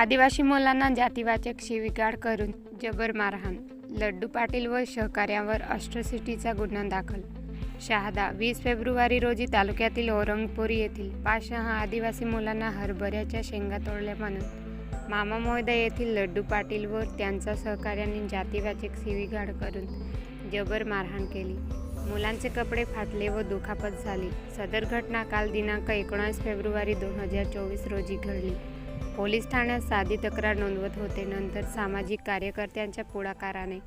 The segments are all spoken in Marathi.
आदिवासी मुलांना जातीवाचक शिवीगाळ करून जबर मारहाण लड्डू पाटील व सहकार्यावर अष्ट्रसिटीचा गुन्हा दाखल. शहादा वीस फेब्रुवारी रोजी तालुक्यातील औरंगपूर येथील पाच आदिवासी मुलांना हरभऱ्याच्या शेंगा तोडल्या म्हणून मामा मोहदा येथील लड्डू पाटील व त्यांच्या सहकार्यांनी जातीवाचक शिवीगाळ करून जबर मारहाण केली. मुलांचे कपडे फाटले व दुखापत झाली. सदर घटना काल दिनांक एकोणावीस फेब्रुवारी दोन हजार चोवीस रोजी घडली. पोलीस ठाण्यात साधी तक्रार नोंदवत होते. नंतर सामाजिक कार्यकर्त्यांच्या पुढाकाराने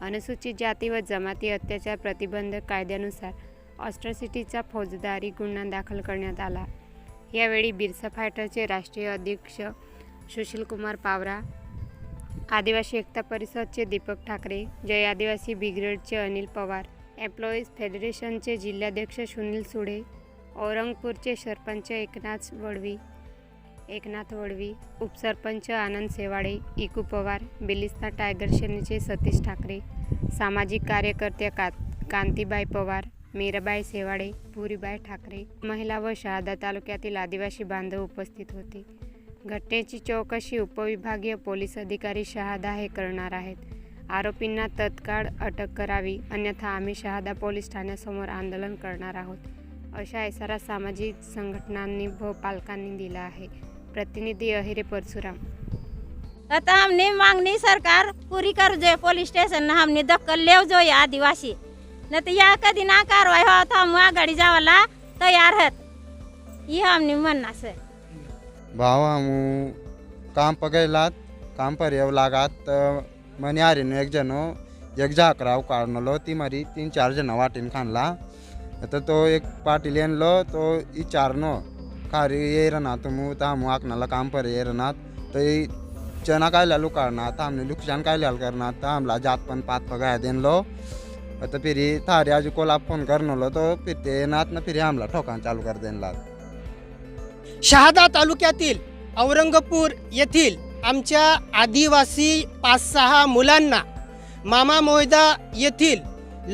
अनुसूचित जाती व जमाती अत्याचार प्रतिबंधक कायद्यानुसार ऑस्ट्रसिटीचा फौजदारी गुन्हा दाखल करण्यात आला. यावेळी बिरसा फायटरचे राष्ट्रीय अध्यक्ष सुशीलकुमार पावरा आदिवासी एकता परिषदचे दीपक ठाकरे जय आदिवासी ब्रिगेडचे अनिल पवार एम्प्लॉईज फेडरेशनचे जिल्हाध्यक्ष सुनील सुडे औरंगपूरचे सरपंच एकनाथ वडवी एकनाथ वडवी उपसरपंच आनंद सेवाडे इकू पवार बिलिस्ता टायगर सेनेचे सतीश ठाकरे सामाजिक कार्यकर्त्या का कांतीबाई पवार मीराबाई सेवाडे पुरीबाई ठाकरे महिला व शहादा तालुक्यातील आदिवासी बांधव उपस्थित होते. घटनेची चौकशी उपविभागीय पोलीस अधिकारी शहादा हे करणार आहेत. आरोपींना तत्काळ अटक करावी अन्यथा आम्ही शहादा पोलीस ठाण्यासमोर आंदोलन करणार आहोत अशा इशारा सामाजिक संघटनांनी व पालकांनी दिला आहे. प्रतिनिधी अहिरे परशुराम. आता हमने मांगनी सरकार पूरी कर जो पुलिस स्टेशन ना हमने दखल लेव जो या आदिवासी. न तो या कधी ना कारवाई हो तो हम आघाडी जावाला तयार हत ये हमने म्हणना से भाव हम काम पर गयलात काम पर येव लागात मनी हारीन एक जण एक झाकराव काढणलो ती मारी तीन चार जण वाटेन खाणला आता तो एक पाटील येणलो तो विचारनो खारी येर ना तुम तामू आकनाला काम पर येर ना तो चना कायला लुकाडना था हमने लुकसान कायला करना था हमला जात पण पात पगाय देनलो. तर फिरी थारी आज कोला फोन करनलो तो फिर ते येणार ना फिरी हमला ठोकान चालू कर देनला. शहादा तालुक्यातील औरंगपूर येथील आमच्या आदिवासी पाच सहा मुलांना मामा मोयदा येथील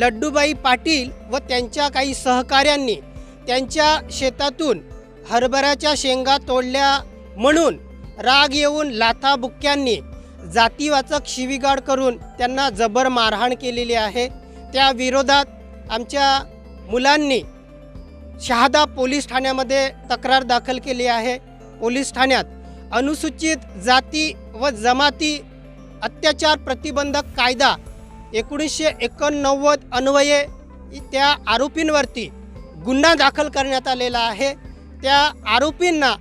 लड्डूबाई पाटील व त्यांच्या काही सहकाऱ्यांनी त्यांच्या शेतातून हरभऱ्याच्या शेंगा तोडल्या म्हणून राग येऊन लाथाबुक्क्यांनी जातीवाचक शिवीगाड करून त्यांना जबर मारहाण केलेली आहे. त्या विरोधात आमच्या मुलांनी शहादा पोलीस ठाण्यामध्ये तक्रार दाखल केली आहे. पोलीस ठाण्यात अनुसूचित जाती व जमाती अत्याचार प्रतिबंधक कायदा एकोणीसशे एकोणनव्वद अन्वये त्या आरोपींवरती गुन्हा दाखल करण्यात आलेला आहे. त्या आरोपींना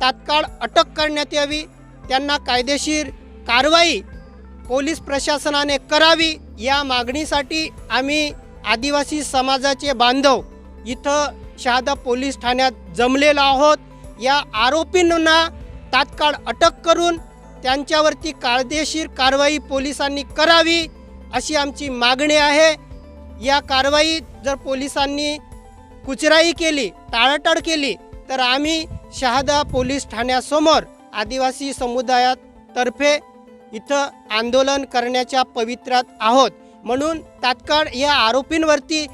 तात्काळ अटक करण्यात यावी. त्यांना कायदेशीर कारवाई पोलीस प्रशासनाने करावी. या मागणीसाठी आम्ही आदिवासी समाजाचे बांधव इथं शहादा पोलीस ठाण्यात जमलेलो आहोत. या आरोपींना तात्काळ अटक करून त्यांच्यावरती कायदेशीर कारवाई पोलिसांनी करावी अशी आमची मागणी आहे. या कारवाईत जर पोलिसांनी कुचराई केली टाळाटाळ केली तर आम्ही शहादा पोलीस ठाण्यासमोर आदिवासी समुदायातर्फे इथं आंदोलन करण्याच्या पवित्रात आहोत. म्हणून तात्काळ या आरोपींवरती